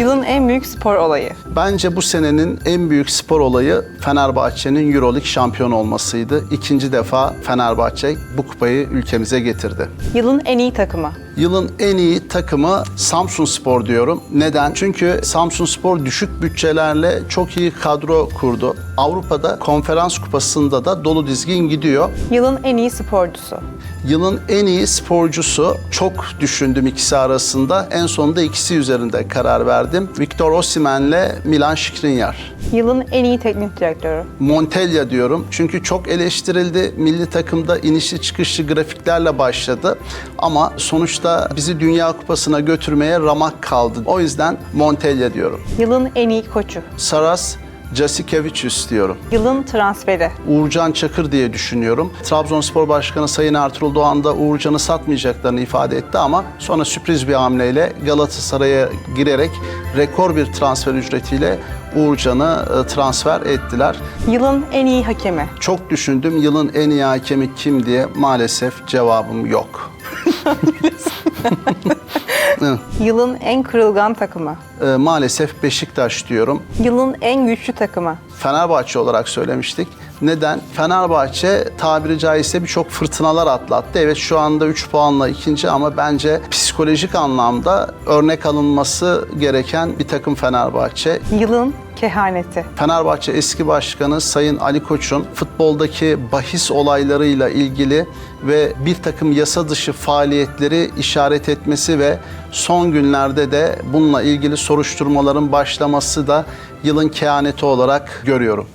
Yılın en büyük spor olayı. Bence bu senenin en büyük spor olayı Fenerbahçe'nin Euroleague şampiyonu olmasıydı. İkinci defa Fenerbahçe bu kupayı ülkemize getirdi. Yılın en iyi takımı. Yılın en iyi takımı Samsun Spor diyorum. Neden? Çünkü Samsun Spor düşük bütçelerle çok iyi kadro kurdu. Avrupa'da konferans kupasında da dolu dizgin gidiyor. Yılın en iyi sporcusu. Yılın en iyi sporcusu çok düşündüm ikisi arasında. En sonunda ikisi üzerinde karar verdim. Victor Osimhen'le Milan Skriniar. Yılın en iyi teknik direktörü. Montella diyorum. Çünkü çok eleştirildi. Milli takımda inişli çıkışlı grafiklerle başladı. Ama sonuçta bizi Dünya Kupası'na götürmeye ramak kaldı. O yüzden Montella diyorum. Yılın en iyi koçu. Saras Jasikevicius diyorum. Yılın transferi. Uğurcan Çakır diye düşünüyorum. Trabzonspor Başkanı Sayın Ertuğrul Doğan da Uğurcan'ı satmayacaklarını ifade etti ama sonra sürpriz bir hamleyle Galatasaray'a girerek rekor bir transfer ücretiyle Uğurcan'ı e, transfer ettiler. Yılın en iyi hakemi. Çok düşündüm yılın en iyi hakemi kim diye maalesef cevabım yok. Evet. Yılın en kırılgan takımı. E, maalesef Beşiktaş diyorum. Yılın en güçlü takımı. Fenerbahçe olarak söylemiştik. Neden? Fenerbahçe tabiri caizse birçok fırtınalar atlattı. Evet şu anda 3 puanla ikinci ama bence psikolojik anlamda örnek alınması gereken bir takım Fenerbahçe. Yılın kehaneti. Fenerbahçe eski başkanı Sayın Ali Koç'un futboldaki bahis olaylarıyla ilgili ve bir takım yasa dışı faaliyetleri işaret etmesi ve günlerde de bununla ilgili soruşturmaların başlaması da yılın kehaneti olarak görüyorum.